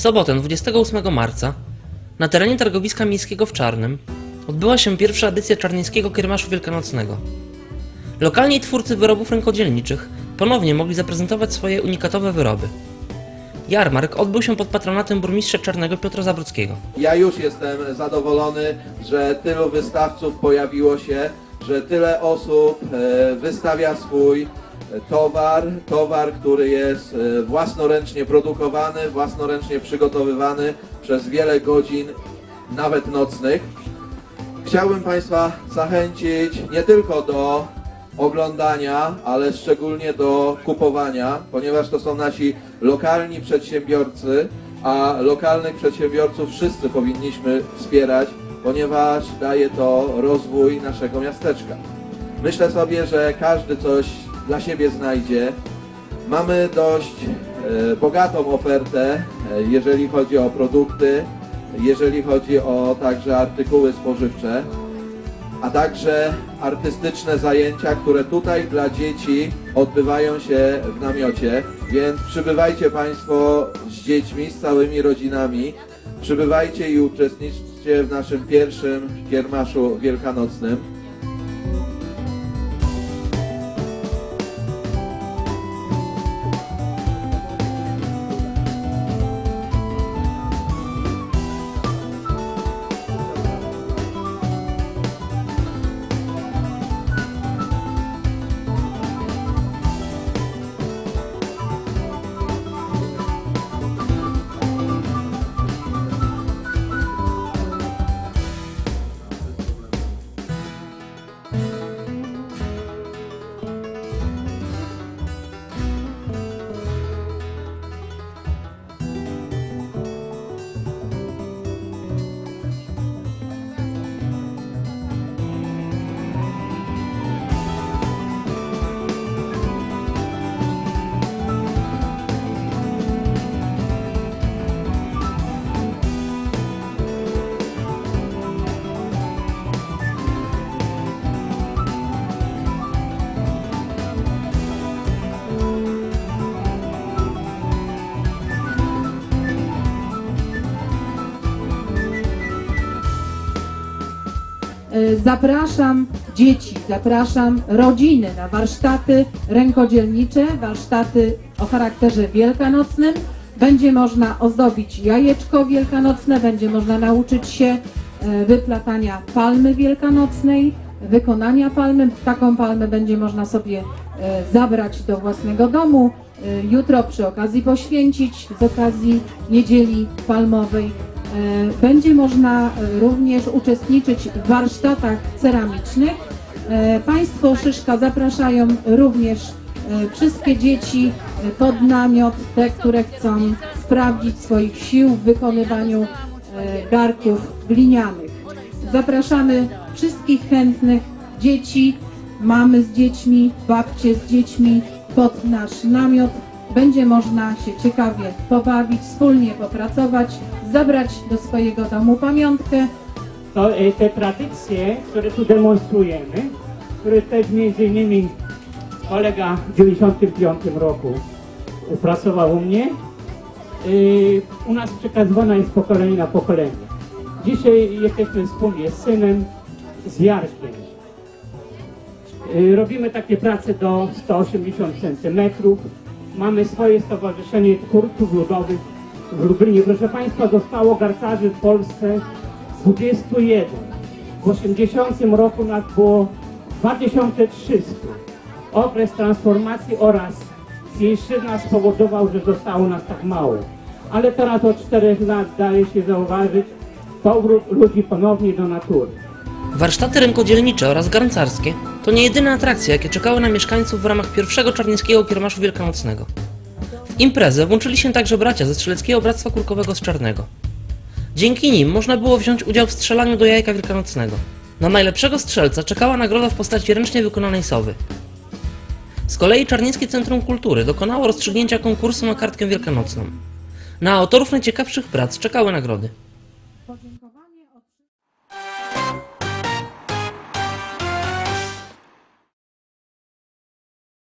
W sobotę 28 marca na terenie targowiska miejskiego w Czarnym odbyła się pierwsza edycja czarnieńskiego kiermaszu wielkanocnego. Lokalni twórcy wyrobów rękodzielniczych ponownie mogli zaprezentować swoje unikatowe wyroby. Jarmark odbył się pod patronatem burmistrza Czarnego Piotra Zabruckiego. Ja już jestem zadowolony, że tylu wystawców pojawiło się, że tyle osób e, wystawia swój towar, towar, który jest e, własnoręcznie produkowany, własnoręcznie przygotowywany przez wiele godzin, nawet nocnych. Chciałbym Państwa zachęcić nie tylko do oglądania, ale szczególnie do kupowania, ponieważ to są nasi lokalni przedsiębiorcy, a lokalnych przedsiębiorców wszyscy powinniśmy wspierać, ponieważ daje to rozwój naszego miasteczka. Myślę sobie, że każdy coś dla siebie znajdzie. Mamy dość e, bogatą ofertę, e, jeżeli chodzi o produkty, jeżeli chodzi o także artykuły spożywcze a także artystyczne zajęcia, które tutaj dla dzieci odbywają się w namiocie. Więc przybywajcie Państwo z dziećmi, z całymi rodzinami. Przybywajcie i uczestniczcie w naszym pierwszym kiermaszu wielkanocnym. Zapraszam dzieci, zapraszam rodziny na warsztaty rękodzielnicze, warsztaty o charakterze wielkanocnym. Będzie można ozdobić jajeczko wielkanocne, będzie można nauczyć się e, wyplatania palmy wielkanocnej, wykonania palmy. Taką palmę będzie można sobie e, zabrać do własnego domu. E, Jutro przy okazji poświęcić, z okazji niedzieli palmowej. E, Będzie można e, również uczestniczyć w warsztatach ceramicznych. E, Państwo Szyszka zapraszają również wszystkie dzieci pod namiot, te, które chcą sprawdzić swoich sił w wykonywaniu garków glinianych. Zapraszamy wszystkich chętnych dzieci, mamy z dziećmi, babcie z dziećmi pod nasz namiot. Będzie można się ciekawie pobawić, wspólnie popracować, zabrać do swojego domu pamiątkę. to e, te tradycje, które tu demonstrujemy, które też między innymi kolega w 95 roku pracował u mnie, y, u nas przekazywana jest z pokolenia na pokolenie. Dzisiaj jesteśmy wspólnie z synem, z Jarkiem. Y, Robimy takie prace do 180 cm. Mamy swoje stowarzyszenie twórców ludowych w Lublinie. Proszę Państwa, zostało garcarzy w Polsce 21. W 80 roku nas było 2300. Okres transformacji oraz Cieszyna spowodował, że zostało nas tak mało. Ale teraz od 4 lat daje się zauważyć powrót ludzi ponownie do natury. Warsztaty rękodzielnicze oraz garncarskie to nie jedyne atrakcje, jakie czekały na mieszkańców w ramach pierwszego czarnieńskiego kiermaszu wielkanocnego. W imprezę włączyli się także bracia ze Strzeleckiego Bractwa Kurkowego z Czarnego. Dzięki nim można było wziąć udział w strzelaniu do jajka wielkanocnego. Na najlepszego strzelca czekała nagroda w postaci ręcznie wykonanej sowy. Z kolei Czarnieńskie Centrum Kultury dokonało rozstrzygnięcia konkursu na kartkę wielkanocną. Na autorów najciekawszych prac czekały nagrody.